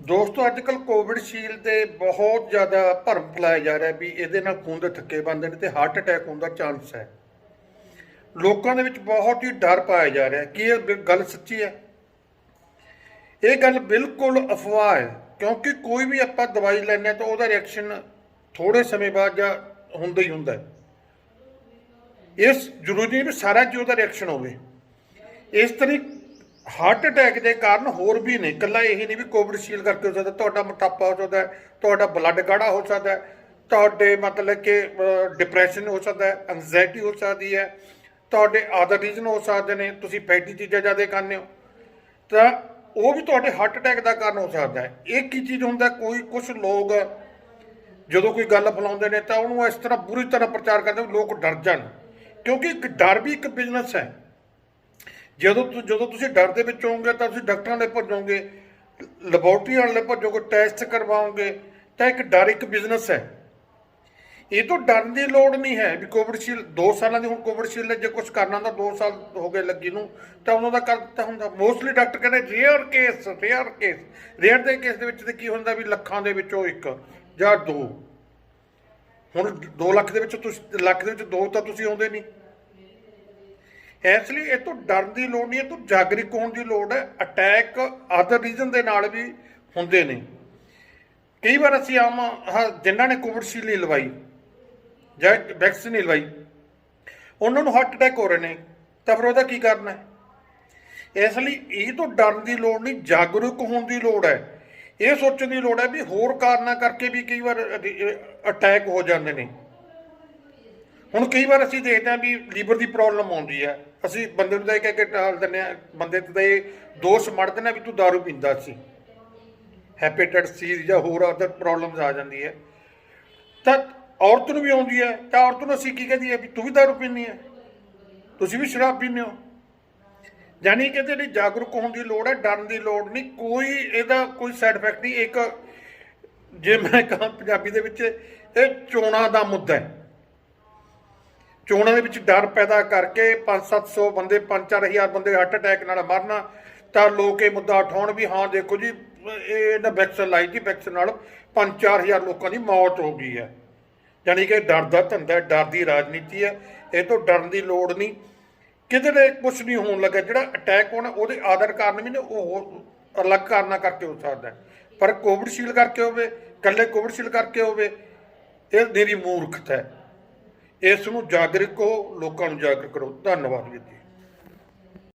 ਦੋਸਤੋ ਅੱਜ ਕੱਲ ਕੋਵਿਡਸ਼ੀਲਡ ਤੇ ਬਹੁਤ ਜ਼ਿਆਦਾ ਭਰਮ ਫੈਲਾਇਆ ਜਾ ਰਿਹਾ ਵੀ ਇਹਦੇ ਨਾਲ ਖੂਨ ਦੇ ਥੱਕੇ ਬਣਦੇ ਨੇ ਤੇ ਹਾਰਟ ਅਟੈਕ ਹੋਣ ਦਾ ਚਾਂਸ ਹੈ। ਲੋਕਾਂ ਦੇ ਵਿੱਚ ਬਹੁਤ ਹੀ ਡਰ ਪਾਇਆ ਜਾ ਰਿਹਾ। ਕੀ ਇਹ ਗੱਲ ਸੱਚੀ ਹੈ? ਇਹ ਗੱਲ ਬਿਲਕੁਲ ਅਫਵਾਹ ਹੈ, ਕਿਉਂਕਿ ਕੋਈ ਵੀ ਆਪਾਂ ਦਵਾਈ ਲੈਂਦੇ ਹਾਂ ਤਾਂ ਉਹਦਾ ਰਿਐਕਸ਼ਨ ਥੋੜੇ ਸਮੇਂ ਬਾਅਦ ਜਾਂ ਹੁੰਦਾ ਹੀ ਹੁੰਦਾ ਹੈ। ਇਸ ਜ਼ਰੂਰੀ ਨਹੀਂ ਵੀ ਸਾਰਾ ਜੀ ਉਹਦਾ ਰਿਐਕਸ਼ਨ ਹੋਵੇ। ਇਸ ਤਰ੍ਹਾਂ ਹਾਰਟ ਅਟੈਕ ਦੇ ਕਾਰਨ ਹੋਰ ਵੀ ਨੇ। ਇਕੱਲਾ ਇਹੀ ਨਹੀਂ ਵੀ ਕੋਵਿਡਸ਼ੀਲਡ ਕਰਕੇ ਹੋ ਸਕਦਾ, ਤੁਹਾਡਾ ਮੋਟਾਪਾ ਹੋ ਸਕਦਾ, ਤੁਹਾਡਾ ਬਲੱਡ ਗਾੜਾ ਹੋ ਸਕਦਾ, ਤੁਹਾਡੇ ਮਤਲਬ ਕਿ ਡਿਪਰੈਸ਼ਨ ਹੋ ਸਕਦਾ ਹੈ ਐਂਜ਼ਾਇਟੀ ਹੋ ਸਕਦੀ ਹੈ, ਤੁਹਾਡੇ ਆਦਰ ਰੀਜ਼ਨ ਹੋ ਸਕਦੇ ਨੇ, ਤੁਸੀਂ ਫੈਟੀ ਚੀਜ਼ਾਂ ਜ਼ਿਆਦਾ ਖਾਂਦੇ ਹੋ। ਤਾਂ ਉਹ ਵੀ ਤੁਹਾਡੇ ਹਾਰਟ ਅਟੈਕ ਦਾ ਕਾਰਨ ਹੋ ਸਕਦਾ ਹੈ। ਇਹ ਕੀ ਚੀਜ਼ ਹੁੰਦਾ, ਕੋਈ ਕੁਝ ਲੋਕ ਜਦੋਂ ਕੋਈ ਗੱਲ ਫੈਲਾਉਂਦੇ ਨੇ ਤਾਂ ਉਹਨੂੰ ਇਸ ਤਰ੍ਹਾਂ ਬੁਰੀ ਤਰ੍ਹਾਂ ਪ੍ਰਚਾਰ ਕਰਦੇ ਵੀ ਲੋਕ ਡਰ ਜਾਣ। ਕਿਉਂਕਿ ਇੱਕ ਡਰ ਵੀ ਇੱਕ ਬਿਜ਼ਨਸ ਹੈ। ਜਦੋਂ ਤੁ- ਜਦੋਂ ਤੁਸੀਂ ਡਰ ਦੇ ਵਿੱਚ ਹੋਵੋਗੇ, ਤਾਂ ਤੁਸੀਂ ਡਾਕਟਰਾਂ ਦੇ ਭੱਜੋਗੇ, ਲੈਬੋਰਟਰੀ ਵਾਲੇ ਭੱਜੋਗੇ, ਟੈਸਟ ਕਰਵਾਓਗੇ, ਤਾਂ ਇੱਕ ਡਰ, ਇੱਕ ਬਿਜ਼ਨਸ ਹੈ। ਇਹ ਤੋਂ ਡਰਨ ਦੀ ਲੋੜ ਨਹੀਂ ਹੈ ਵੀ ਕੋਵਿਡਸ਼ੀਲਡ 2 ਸਾਲਾਂ ਦੀ ਹੁਣ ਕੋਵਿਡਸ਼ੀਲਡ ਜੇ ਕੁਝ ਕਰਨਾ ਤਾਂ 2 ਸਾਲ ਹੋ ਗਏ ਲੱਗੀ ਨੂੰ, ਤਾਂ ਉਹਨਾਂ ਦਾ ਕਰ ਦਿੱਤਾ ਹੁੰਦਾ। ਮੋਸਟਲੀ ਡਾਕਟਰ ਕਹਿੰਦੇ rare case rare case rare ਦੇ ਕੇਸ ਦੇ ਵਿੱਚ ਤੇ ਕੀ ਹੁੰਦਾ ਵੀ ਲੱਖਾਂ ਦੇ ਵਿੱਚੋਂ ਇੱਕ ਜਾਂ ਦੋ। ਹੁਣ 2 ਲੱਖ ਦੇ ਵਿੱਚ ਤੁਸੀਂ, ਲੱਖ ਦੇ ਵਿੱਚ ਦੋ ਤਾਂ ਤੁਸੀਂ ਆਉਂਦੇ ਨਹੀਂ। ਇਸ ਲਈ ਇਹ ਤੋਂ ਡਰਨ ਦੀ ਲੋੜ ਨਹੀਂ, ਇਹ ਤੋਂ ਜਾਗਰੂਕ ਹੋਣ ਦੀ ਲੋੜ ਹੈ। ਅਟੈਕ ਅਦਰ ਰੀਜ਼ਨ ਦੇ ਨਾਲ ਵੀ ਹੁੰਦੇ ਨੇ। ਕਈ ਵਾਰ ਅਸੀਂ ਆਮ ਆਹ ਜਿਨ੍ਹਾਂ ਨੇ ਕੋਵਿਡਸ਼ੀਲਡ ਨਹੀਂ ਲਵਾਈ ਜਾਂ ਵੈਕਸੀਨ ਨਹੀਂ ਲਵਾਈ, ਉਹਨਾਂ ਨੂੰ ਹਾਰਟ ਅਟੈਕ ਹੋ ਰਹੇ ਨੇ। ਤਾਂ ਫਿਰ ਉਹਦਾ ਕੀ ਕਰਨਾ ਹੈ? ਇਸ ਲਈ ਇਹ ਤੋਂ ਡਰਨ ਦੀ ਲੋੜ ਨਹੀਂ, ਜਾਗਰੂਕ ਹੋਣ ਦੀ ਲੋੜ ਹੈ। ਇਹ ਸੋਚਣ ਦੀ ਲੋੜ ਹੈ ਵੀ ਹੋਰ ਕਾਰਨਾਂ ਕਰਕੇ ਵੀ ਕਈ ਵਾਰ ਅਟੈਕ ਹੋ ਜਾਂਦੇ ਨੇ। ਹੁਣ ਕਈ ਵਾਰ ਅਸੀਂ ਦੇਖਦੇ ਹਾਂ ਵੀ ਲੀਵਰ ਦੀ ਪ੍ਰੋਬਲਮ ਆਉਂਦੀ ਹੈ। ਅਸੀਂ ਬੰਦੇ ਨੂੰ ਤਾਂ ਇਹ ਕਹਿ ਕੇ ਟਾਲ ਦਿੰਦੇ ਹਾਂ ਬੰਦੇ ਤੇ ਤਾਂ ਇਹ ਦੋਸ਼ ਮੜ ਦਿੰਦੇ ਹਾਂ ਵੀ ਤੂੰ दारू ਪੀਂਦਾ ਸੀ ਹੈਪੇਟਾਈਟਸ ਸੀ ਜਾਂ ਹੋਰ ਅਦਰ ਪ੍ਰੋਬਲਮਸ ਆ ਜਾਂਦੀ ਹੈ ਤਾਂ ਔਰਤ ਨੂੰ ਵੀ ਆਉਂਦੀ ਹੈ ਤਾਂ ਔਰਤ ਨੂੰ ਅਸੀਂ ਕੀ ਕਹਦੀ ਹੈ ਵੀ ਤੂੰ ਵੀ दारू ਪੀਂਦੀ ਹੈ ਤੁਸੀਂ ਵੀ ਸ਼ਰਾਬ ਪੀਂਦੇ ਹੋ ਯਾਨੀ ਕਿ ਇਹਦੇ ਲਈ ਜਾਗਰੂਕ ਹੋਣ ਦੀ ਲੋੜ ਹੈ ਡਰਨ ਦੀ ਲੋੜ ਨਹੀਂ ਕੋਈ ਇਹਦਾ ਕੋਈ ਸਾਈਡ ਇਫੈਕਟ ਨਹੀਂ ਇੱਕ ਜੇ ਮੈਂ ਕਹਾਂ ਪੰਜਾਬੀ ਦੇ ਵਿੱਚ ਇਹ ਚੋਣਾਂ ਦਾ ਮੁੱਦਾ ਹੈ ਚੋਣਾਂ ਦੇ ਵਿੱਚ ਡਰ ਪੈਦਾ ਕਰਕੇ 5-700 ਬੰਦੇ 5-4000 ਬੰਦੇ ਹਾਰਟ ਅਟੈਕ ਨਾਲ ਮਰਨਾ। ਤਾਂ ਲੋਕ ਇਹ ਮੁੱਦਾ ਉਠਾਉਣ ਵੀ ਹਾਂ ਦੇਖੋ ਜੀ ਇਹ ਇਹਨਾਂ ਵੈਕਸੀਨ ਲਾਈ ਜੀ ਵੈਕਸੀਨ ਨਾਲ 5-4000 ਲੋਕਾਂ ਦੀ ਮੌਤ ਹੋ ਗਈ ਹੈ। ਯਾਨੀ ਕਿ ਡਰ ਦਾ ਧੰਦਾ ਹੈ, ਡਰ ਦੀ ਰਾਜਨੀਤੀ ਹੈ। ਇਹ ਤੋਂ ਡਰਨ ਦੀ ਲੋੜ ਨਹੀਂ। ਕਿਧਰੇ ਕੁਝ ਨਹੀਂ ਹੋਣ ਲੱਗਾ ਜਿਹੜਾ ਅਟੈਕ ਹੋਣਾ ਉਹਦੇ ਆਦਰ ਕਾਰਨ ਵੀ ਨੇ ਉਹ ਹੋਰ ਅਲੱਗ ਕਾਰਨਾਂ ਕਰਕੇ ਹੋ ਸਕਦਾ ਹੈ। ਪਰ ਕੋਵਿਡਸ਼ੀਲਡ ਕਰਕੇ ਹੋਵੇ ਇਕੱਲੇ ਕੋਵਿਡਸ਼ੀਲਡ ਕਰਕੇ ਹੋਵੇ ਇਹ ਮੇਰੀ ਮੂਰਖਤਾ ਹੈ। ਇਸ ਨੂੰ ਜਾਗਰੂਕ ਹੋ ਲੋਕਾਂ ਨੂੰ ਜਾਗਰੂਕ ਕਰੋ। ਧੰਨਵਾਦ ਵੀਰ ਜੀ।